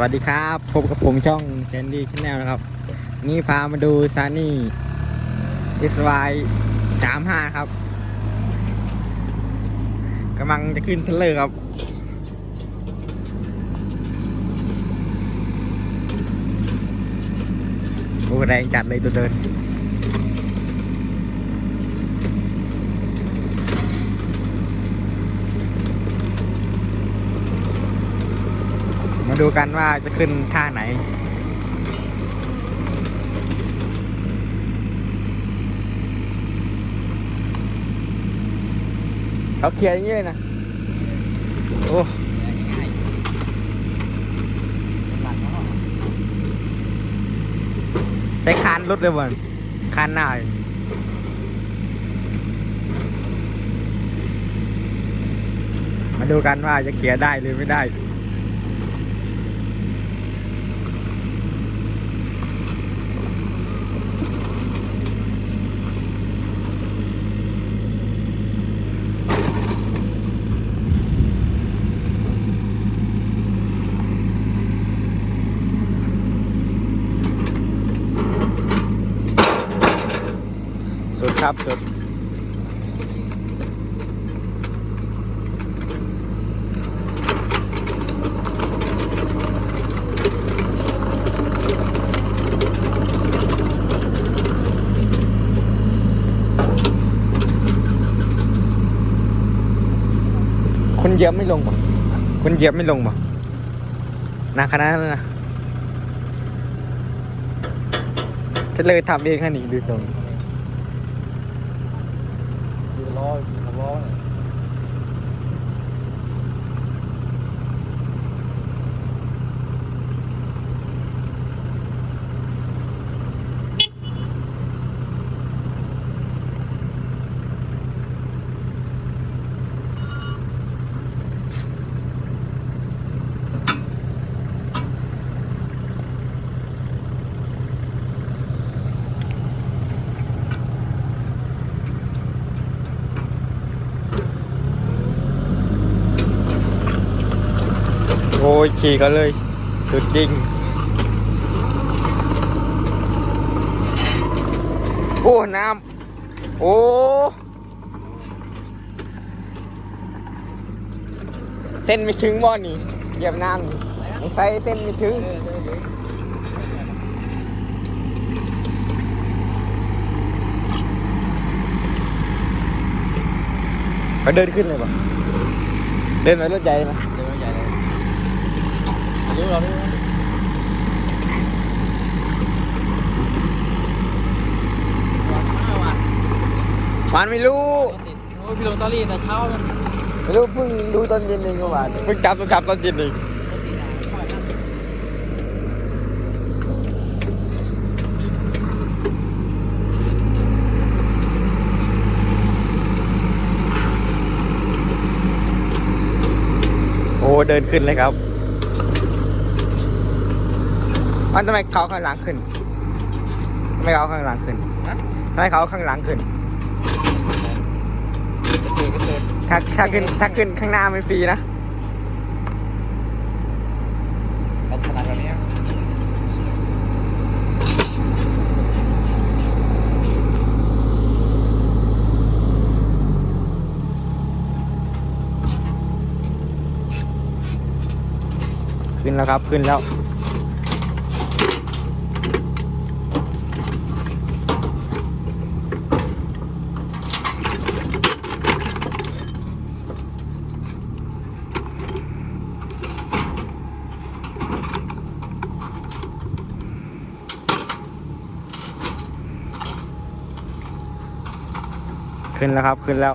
วัสดีครับพบกับผมช่องแซนดี้ชาแนลนะครับ นี่พามาดูซานี่ SY สามห้าครับกำลังจะขึ้นเทเลอร์ครับโอ้แรงจัดเลยตัวเดิน ดูกันว่าจะขึ้นท่าไหน เขาเคลียร์อย่างนี้เลยนะ โอ้ใช้คานรถเลยบอลคานหน้าเลยมาดูกันว่าจะเกียร์ได้หรือไม่ได้ สุดครับสุดคนเยียบไม่ลงป่ะคนเยียบไม่ลงป่ะนาขนาดนั้นนะจะเลยทำเองแค่นี้ดูทรง ดูล้อดูล้อเนี่ย โอ้ยขี่กันเลยสุดจริง โอ้น้ำโอ้เส้นไม่ถึงบ่อนี่เหยียบน้ำนี่สงสัยเส้นไม่ถึงเขาเดินขึ้นเลยป่ะเดินไปรถใหญ่ไหม เดี๋ยวใหญ่เลยอายุ เราด้วยวันห้าวันมันไม่รู้ติดโอ้ยพี่ลงตอรี่แต่เช้าเลยไม่รู้เพิ่งดูตอนเย็นเองเมื่อวานเพิ่งจับโทรศัพท์ตอนเย็นเองรถติดอะปล่อยนั่นโอ้เดินขึ้นเลยครับ มันทำไมเขาข้างหลังขึ้นทำไมเขาข้างหลังขึ้นนะทำไมเขาข้างหลังขึ้น ถ้าถ้าขึ้นถ้าขึ้นข้างหน้ามันฟรีนะราถนัดนี้ขึ้นแล้วครับ ขึ้นแล้ว ขึ้นแล้วครับ ขึ้นแล้ว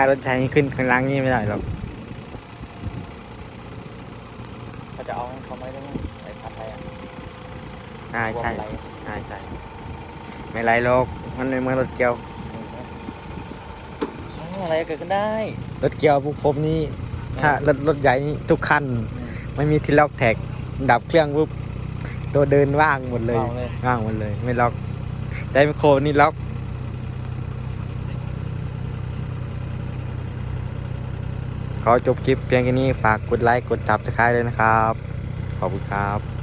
ายรถใช้ขึ้นข้างล่างนี่ไม่ได้หรอกเขาจะเอาเขาไม่ได้ไอ้ผัดไทยอะอ่าใช่รวมอะไรใช่ใช่ ไม่ไรหรอกมันไม่เหมือนรถเกียวอ๋ออะไรก็เกิดขึ้นได้ รถเกียวพวกผมนี่ถ้ารถรถใหญ่นี่ทุกคันไม่มีที่ล็อกแท็ก ดับเครื่องปุ๊บตัวเดินว่างหมดเลยเอาเลยว่างหมดเลย ไม่ล็อกแต่ไมโครนี่ล็อก ขอจบคลิปเพียงแค่นี้ฝากกดไลค์กดจับสไครต์เลยนะครับ ขอบคุณครับ